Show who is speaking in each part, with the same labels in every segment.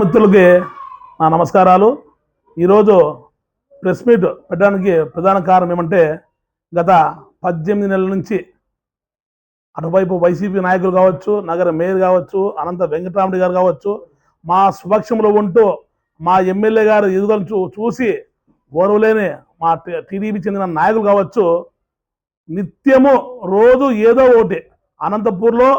Speaker 1: మిత్రులకి నా నమస్కారాలు. ఈరోజు ప్రెస్ మీట్ పెట్టడానికి ప్రధాన కారణం ఏమంటే గత పద్దెనిమిది నెలల నుంచి అటువైపు వైసీపీ నాయకులు కావచ్చు నగర మేయర్ కావచ్చు అనంత వెంకటరామరెడ్డి గారు కావచ్చు మా స్వపక్షంలో ఉంటూ మా ఎమ్మెల్యే గారు ఎదుగుదలను చూ చూసి ఓర్వలేని మా టీడీపీ చెందిన నాయకులు కావచ్చు నిత్యము రోజు ఏదో ఒకటి అనంతపూర్లో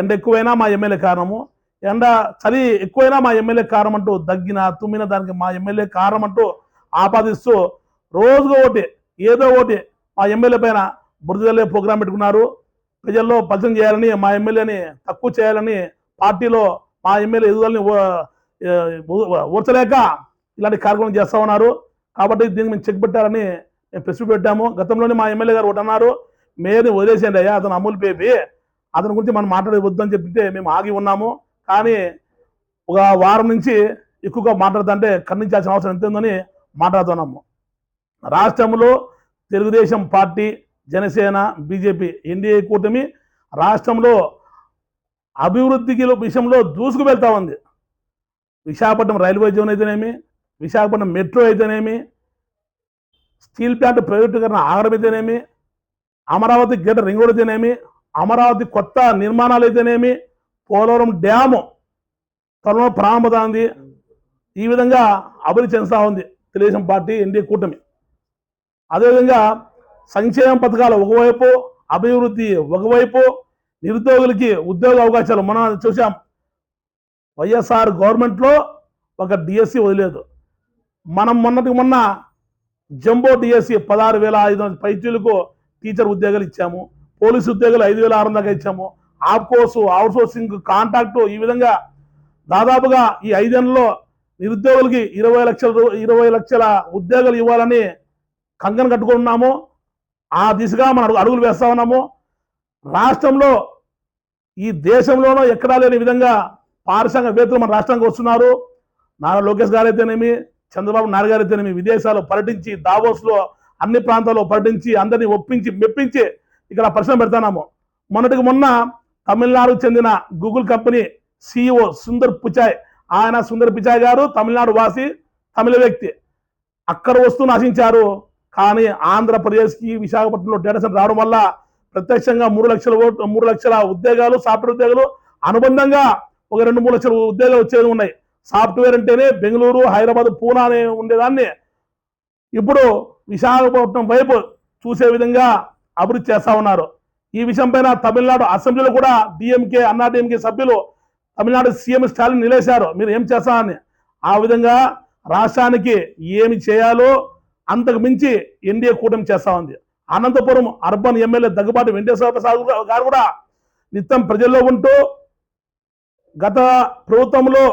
Speaker 1: ఎండ ఎక్కువైనా మా ఎమ్మెల్యే కారణము. ఎండ చలి ఎక్కువైనా మా ఎమ్మెల్యే కారం అంటూ దగ్గిన తుమ్మిన దానికి మా ఎమ్మెల్యే కారం అంటూ ఆపాదిస్తూ రోజుగా ఒకటి ఏదో ఒకటి మా ఎమ్మెల్యే పైన బురదలే ప్రోగ్రాం పెట్టుకున్నారు. ప్రజల్లో పరిచయం చేయాలని మా ఎమ్మెల్యేని తక్కువ చేయాలని పార్టీలో మా ఎమ్మెల్యే ఎదుగుదలని ఊర్చలేక ఇలాంటి కార్యక్రమం చేస్తా ఉన్నారు. కాబట్టి దీనికి మేము చెక్ పెట్టారని మేము ప్రెస్ పెట్టాము. గతంలోనే మా ఎమ్మెల్యే గారు ఒకటి అన్నారు మేయర్ని వదిలేసేయండి అయ్యా అతను అమూల్ బేబీ అతని గురించి మనం మాట్లాడే చెప్పితే మేము ఆగి ఉన్నాము. కానీ ఒక వారం నుంచి ఎక్కువగా మాట్లాడుతుంటే ఖండించాల్సిన అవసరం ఎంత ఉందని మాట్లాడుతున్నాము. రాష్ట్రంలో Telugudesam party Janasena BJP NDA కూటమి రాష్ట్రంలో అభివృద్ధికి విషయంలో దూసుకు వెళ్తా ఉంది. విశాఖపట్నం రైల్వే జోన్ అయితేనేమి విశాఖపట్నం మెట్రో అయితేనేమి స్టీల్ ప్లాంట్ ప్రైవేటీకరణ ఆగడం అయితేనేమి అమరావతి గేట్ రింగ్ రోడ్ అయితేనేమి అమరావతి కొత్త నిర్మాణాలు అయితేనేమి పోలవరం డ్యాము త్వరలో ప్రారంభమవుతుంది ఈ విధంగా అభివృద్ధి చెందుతా ఉంది తెలుగుదేశం పార్టీ ఎన్డీఏ కూటమి. అదేవిధంగా సంక్షేమ పథకాలు ఒకవైపు అభివృద్ధి ఒకవైపు నిరుద్యోగులకి ఉద్యోగ అవకాశాలు మనం చూసాం వైఎస్ఆర్ గవర్నమెంట్లో ఒక డిఎస్సి వదిలేదు. మనం మొన్నటికి మొన్న జంబో డిఎస్సి పదహారు వేల ఐదు వందల పైచీలకు టీచర్ ఉద్యోగాలు ఇచ్చాము. పోలీసు ఉద్యోగాలు ఐదు వేల ఆరు దాకా ఇచ్చాము. ఆప్కోర్సు అవుట్సోర్సింగ్ కాంట్రాక్టు ఈ విధంగా దాదాపుగా ఈ ఐదేళ్ళలో నిరుద్యోగులకి ఇరవై లక్షల ఇరవై లక్షల ఉద్యోగాలు ఇవ్వాలని కంకణం కట్టుకున్నాము ఆ దిశగా మనం అడుగు- అడుగులు వేస్తా ఉన్నాము. రాష్ట్రంలో ఈ దేశంలోనూ ఎక్కడా లేని విధంగా పారిశ్రామికవేత్తలు మన రాష్ట్రానికి వస్తున్నారు. నారా లోకేష్ గారు అయితేనేమి చంద్రబాబు నాయుడు గారు అయితేనేమి విదేశాల్లో పర్యటించి దావోస్లో అన్ని ప్రాంతాల్లో పర్యటించి అందరినీ ఒప్పించి మెప్పించి ఇక్కడ పరిశ్రమ పెడతాము మొన్నటికి మొన్న తమిళనాడుకు చెందిన Google company CEO Sundar Pichai. ఆయన సుందర్ పిచాయ్ గారు తమిళనాడు వాసి తమిళ వ్యక్తి. అక్కడ వస్తూ నశించారు. కానీ ఆంధ్రప్రదేశ్కి విశాఖపట్నంలో డేటా సెంటర్ రావడం వల్ల ప్రత్యక్షంగా మూడు లక్షల ఓట్ మూడు లక్షల ఉద్యోగాలు సాఫ్ట్వేర్ ఉద్యోగాలు అనుబంధంగా ఒక రెండు మూడు లక్షల ఉద్యోగాలు వచ్చేది ఉన్నాయి. సాఫ్ట్వేర్ అంటేనే బెంగళూరు హైదరాబాద్ పూనా అనే ఉండేదాన్ని. ఇప్పుడు విశాఖపట్నం వైపు చూసే విధంగా అభివృద్ధి చేస్తా ఉన్నారు. ఈ విషయం పైన తమిళనాడు అసెంబ్లీలో కూడా డిఎంకే అన్నాడీఎంకే సభ్యులు తమిళనాడు సీఎం స్టాలిన్ నిలేశారు. మీరు ఏం చేస్తామని ఆ విధంగా రాష్ట్రానికి ఏమి చేయాలో అంతకు మించి ఎన్డీఏ కూటమి చేస్తా ఉంది. అనంతపురం అర్బన్ ఎమ్మెల్యే దగ్గుబాటి వెంకటేశ్వర ప్రసాద్ గారు కూడా నిత్యం ప్రజల్లో ఉంటూ గత ప్రభుత్వంలో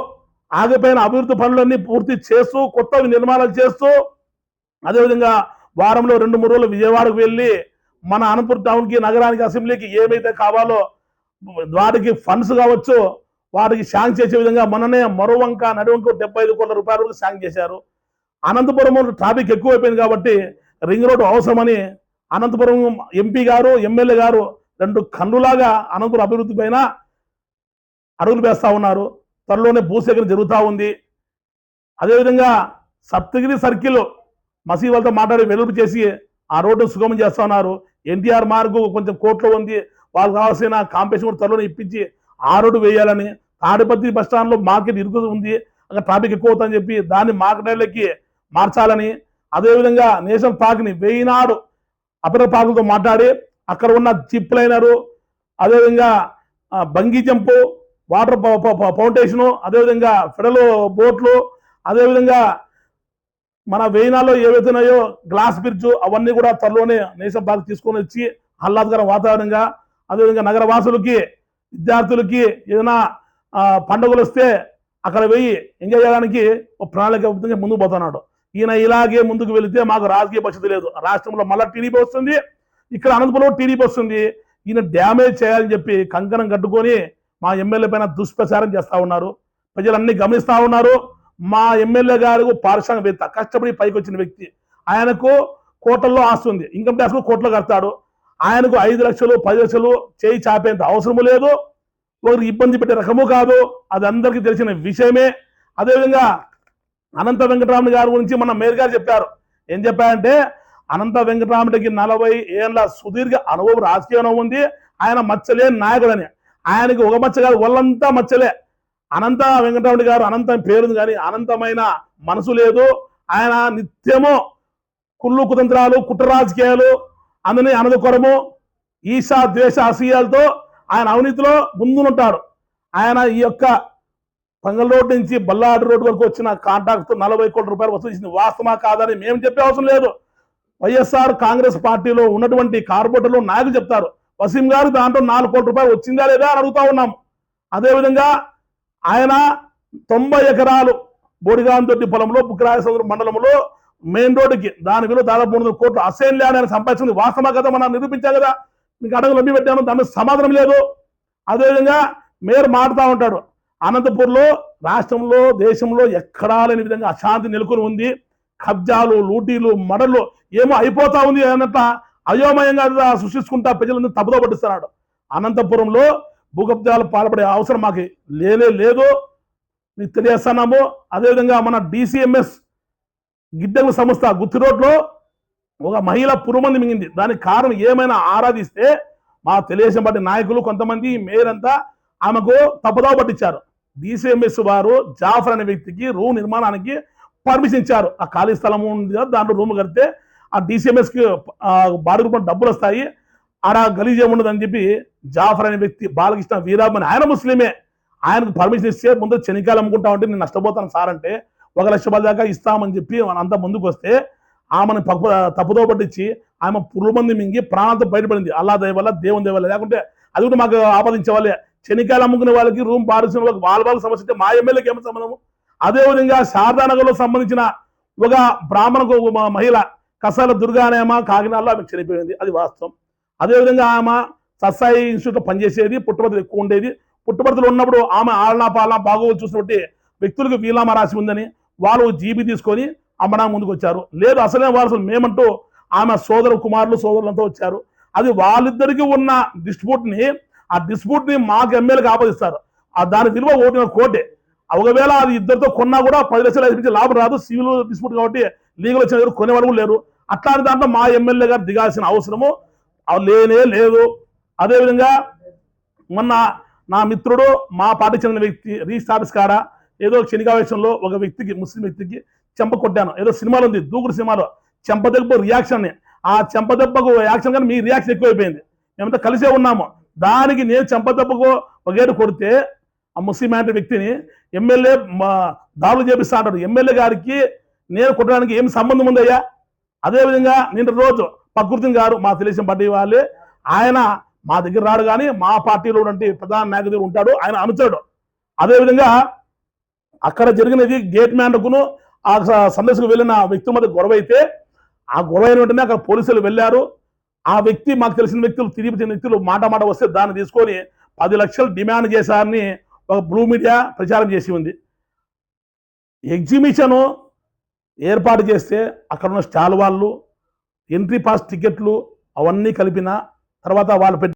Speaker 1: ఆగిపోయిన అభివృద్ధి పనులన్నీ పూర్తి చేస్తూ కొత్తవి నిర్మాణాలు చేస్తూ అదేవిధంగా వారంలో రెండు మూడు రోజులు విజయవాడకు వెళ్ళి మన అనంతపురం టౌన్కి నగరానికి అసెంబ్లీకి ఏమైతే కావాలో వాటికి ఫండ్స్ కావచ్చు వాటికి శాంక్ చేసే విధంగా మొన్ననే మరోవంక నడువంక డెబ్బై ఐదు కోట్ల రూపాయల వరకు శాంక్ చేశారు. అనంతపురం ట్రాఫిక్ ఎక్కువైపోయింది కాబట్టి రింగ్ రోడ్డు అవసరమని అనంతపురం ఎంపీ గారు ఎమ్మెల్యే గారు రెండు కన్నులాగా అనంతపురం అభివృద్ధి పైన అడుగులు వేస్తూ ఉన్నారు. త్వరలోనే భూసేకరణ జరుగుతూ ఉంది. అదేవిధంగా సప్తగిరి సర్కిల్ మసీ వాళ్ళతో మాట్లాడి వెలుపు చేసి ఆ రోడ్డు సుగమం చేస్తా ఉన్నారు. ఎన్టీఆర్ మార్గు కొంచెం కోర్టులో ఉంది. వాళ్ళకి కావాల్సిన కాంపిటీషన్ కూడా త్వరలో ఇప్పించి ఆ రోడ్డు వేయాలని తాడిపత్రి బస్ స్టాండ్లో మార్కెట్ ఇరుకు ఉంది. అక్కడ ట్రాఫిక్ ఎక్కువ అవుతుందని చెప్పి దాన్ని మార్కెట్లకి మార్చాలని అదేవిధంగా నేషనల్ పార్క్ని వేయినాడు అపర పార్కులతో మాట్లాడి అక్కడ ఉన్న చిప్ లైనరు అదేవిధంగా బంగీ జంపు వాటర్ ఫౌండేషను అదేవిధంగా ఫెడల్ బోట్లు అదేవిధంగా మన వేయినాల్లో ఏవైతున్నాయో గ్లాస్ బ్రిడ్జ్ అవన్నీ కూడా త్వరలోనే నేషనల్ పార్క్ తీసుకొని వచ్చి ఆహ్లాదకర వాతావరణంగా అదేవిధంగా నగర వాసులకి విద్యార్థులకి ఏదైనా పండుగలు వస్తే అక్కడ వెయ్యి ఎంజాయ్ చేయడానికి ఒక ప్రణాళిక ముందుకు పోతున్నాడు. ఈయన ఇలాగే ముందుకు వెళితే మాకు రాజకీయ పరిస్థితి లేదు. రాష్ట్రంలో మళ్ళీ టీడీపీ వస్తుంది ఇక్కడ అనంతపురం టీడీపీ వస్తుంది. ఈయన డ్యామేజ్ చేయాలని చెప్పి కంకణం కట్టుకొని మా ఎమ్మెల్యే పైన దుష్ప్రచారం చేస్తూ ఉన్నారు. ప్రజలన్నీ గమనిస్తూ ఉన్నారు. మా ఎమ్మెల్యే గారు పారిశ్రామికవేత్త కష్టపడి పైకి వచ్చిన వ్యక్తి. ఆయనకు కోట్లలో ఉంది. ఇన్కమ్ ట్యాక్స్ కోట్లు కడతాడు. ఆయనకు ఐదు లక్షలు పది లక్షలు చేయి చాపేంత అవసరము లేదు. ఒకరికి ఇబ్బంది పెట్టే రకము కాదు. అది అందరికీ తెలిసిన విషయమే. అదేవిధంగా అనంత వెంకటరామన్ గారి గురించి మన మేయర్ గారు చెప్పారు. ఏం చెప్పారంటే అనంత వెంకటరామరెడ్డికి నలభై ఏళ్ళ సుదీర్ఘ అనుభవం రాజకీయ అనుభవం ఉంది. ఆయన మచ్చలే నాయకుడని. ఆయనకి ఒక మచ్చ కాదు వాళ్ళంతా మచ్చలే. అనంత వెంకటరమణి గారు అనంతం పేరుంది కానీ అనంతమైన మనసు లేదు. ఆయన నిత్యము కుళ్ళు కుతంత్రాలు కుట్ర రాజకీయాలు అందుని అనదుకొరము ఈశా ద్వేష అసూయాలతో ఆయన అవినీతిలో ముందునుంటాడు. ఆయన ఈ యొక్క పంగల్ రోడ్ నుంచి బల్లాడు రోడ్ వరకు వచ్చిన కాంట్రాక్ట్ నలభై కోట్ల రూపాయలు వసూలు చేసింది. వాస్తవమా కాదని మేము చెప్పే అవసరం లేదు. వైఎస్ఆర్ కాంగ్రెస్ పార్టీలో ఉన్నటువంటి కార్పొరేటర్లు నాయకులు చెప్తారు. వసీం గారు దాంట్లో నాలుగు కోట్ల రూపాయలు వచ్చిందా లేదా అని అడుగుతా ఉన్నాం. అదేవిధంగా ఆయన తొంభై ఎకరాలు బోడిగాంతొట్టి పొలంలో బుక్రాయసముద్ర మండలంలో మెయిన్ రోడ్డుకి దాని విలువ దాదాపు మూడు వందల కోట్లు అసైన్ ల్యాండ్ ఆయన సంపాదించింది. వాస్తవ కదా మనం నిరూపించాం కదా. మీకు అడగలు లభ్య పెట్టాను దాని సమాధానం లేదు. అదేవిధంగా మేయర్ మాడుతూ ఉంటాడు. అనంతపూర్లో రాష్ట్రంలో దేశంలో ఎక్కడా లేని విధంగా అశాంతి నెలకొని ఉంది. కబ్జాలు లూటీలు మడలు ఏమో అయిపోతా ఉంది అన్నట్ల అయోమయంగా సృష్టించుకుంటా ప్రజలందరూ తప్పుదో పట్టిస్తున్నాడు. అనంతపురంలో భూకబ్జాలు పాల్పడే అవసరం మాకు లేనే లేదు మీకు తెలియస్తున్నాము అదేవిధంగా మన డిసిఎంఎస్ గిడ్డంగుల సంస్థ గుత్తి రోడ్లో ఒక మహిళ పురుమంది మింగింది. దానికి కారణం ఏమైనా ఆరాధిస్తే మా తెలుగుదేశం పార్టీ నాయకులు కొంతమంది మేయర్ అంతా ఆమెకు తప్పుదావ పట్టించారు. డిసిఎంఎస్ వారు జాఫర్ అనే వ్యక్తికి రూమ్ నిర్మాణానికి పర్మిషన్ ఇచ్చారు. ఆ ఖాళీ స్థలం ఉంది కదా దాంట్లో రూమ్ కడితే ఆ డిసిఎంఎస్కి కి డబ్బులు వస్తాయి. ఆడ గలీజ్ ఉండదు అని చెప్పి జాఫర్ అనే వ్యక్తి బాలకృష్ణ వీరామని ఆయన ముస్లిమే. ఆయనకు పర్మిషన్ ఇస్తే ముందు చెనికాయలు అమ్ముకుంటా ఉంటే నేను నష్టపోతాను సార్ అంటే ఒక లక్ష రూపాయల దాకా ఇస్తామని చెప్పి మన అంతా ముందుకు వస్తే ఆమెను పప్పు తప్పుదో పట్టించి ఆమె పురుగు మంది మింగి ప్రాణాలతో బయటపడింది. అల్లా దయ వల్ల దేవుని దయ వల్ల. లేకుంటే అది కూడా మాకు ఆపాదించే వాళ్ళే చెనికాయలు అమ్ముకునే వాళ్ళకి రూమ్ పాడిసిన వాళ్ళకి వాళ్ళ వాళ్ళ సమస్య అంటే మా ఎమ్మెల్యేకి ఏమి సంబంధము అదేవిధంగా శారదానగర్లో సంబంధించిన ఒక బ్రాహ్మణకు మహిళ కసాల దుర్గా అనేమ కాకినాడలో ఆమె చనిపోయింది. అది వాస్తవం. అదేవిధంగా ఆమె సస్సాయి ఇన్స్టిట్యూట్లో పనిచేసేది పుట్టుబడులు ఎక్కువ ఉండేది. పుట్టుబడుతులు ఉన్నప్పుడు ఆమె ఆలనా పాలనా బాగోగులు చూసినట్టు వ్యక్తులకు వీలామ రాసి ఉందని వాళ్ళు జీబీ తీసుకొని అమ్మడానికి ముందుకు వచ్చారు. లేదు అసలే వారసులు మేమంటూ ఆమె సోదర కుమారులు సోదరులంతా వచ్చారు. అది వాళ్ళిద్దరికీ ఉన్న డిస్ప్యూట్ని ఆ డిస్ప్యూట్ని మాకు ఎమ్మెల్యేకి ఆపాదిస్తారు. ఆ దాని విలువ ఓటిన కోటే ఒకవేళ అది ఇద్దరితో కొన్నా కూడా పది లక్షలు ఐదు లాభం రాదు. సివిల్ డిస్ప్యూట్ కాబట్టి లీగల్ వచ్చిన దగ్గర కొనేవాడు లేరు. అట్లాంటి దాంట్లో మా ఎమ్మెల్యే గారు దిగాల్సిన అవసరము. లేనే లేదు. అదేవిధంగా మొన్న నా మిత్రుడు మా పార్టీ చెందిన వ్యక్తి రీస్ట్ కాడ ఏదో క్షణికావేశంలో ఒక వ్యక్తికి ముస్లిం వ్యక్తికి చెంప కొట్టాను. ఏదో సినిమాలో ఉంది దూకుడు సినిమాలో. చెంప దెబ్బ రియాక్షన్ ఆ చెంపదెబ్బకు యాక్షన్ కానీ మీ రియాక్షన్ ఎక్కువైపోయింది. మేమంతా కలిసే ఉన్నాము. దానికి నేను చెంపదెబ్బకు ఒకటి కొడితే ఆ ముస్లిం అంటే వ్యక్తిని ఎమ్మెల్యే దాడులు చేపిస్తా అంటాడు. ఎమ్మెల్యే గారికి నేను కొట్టడానికి ఏం సంబంధం ఉందయ్యా? అదేవిధంగా నిన్న రోజు ప్రకృతి గారు మా తెలుగుదేశం పార్టీ వాళ్ళే ఆయన మా దగ్గర రాడు కానీ మా పార్టీలో ఉన్నటువంటి ప్రధాన నాయకుడు ఉంటాడు ఆయన అనుచరుడు అదేవిధంగా అక్కడ జరిగినది గేట్ మ్యాన్కును ఆ స- సందర్శకు వెళ్ళిన వ్యక్తుల మధ్య గొడవ అయితే ఆ గొడవ అయిన వెంటనే అక్కడ పోలీసులు వెళ్ళారు. ఆ వ్యక్తి మాకు తెలిసిన వ్యక్తులు తిరిగి వ్యక్తులు మాట మాట వస్తే దాన్ని తీసుకొని పది లక్షలు డిమాండ్ చేశారని ఒక బ్లూ మీడియా ప్రచారం చేసి ఉంది. ఎగ్జిబిషన్ ఏర్పాటు చేస్తే అక్కడ ఉన్న స్టాల్ వాళ్ళు ఎంట్రీ పాస్ టికెట్లు అవన్నీ కలిపిన తర్వాత వాళ్ళు పెట్టి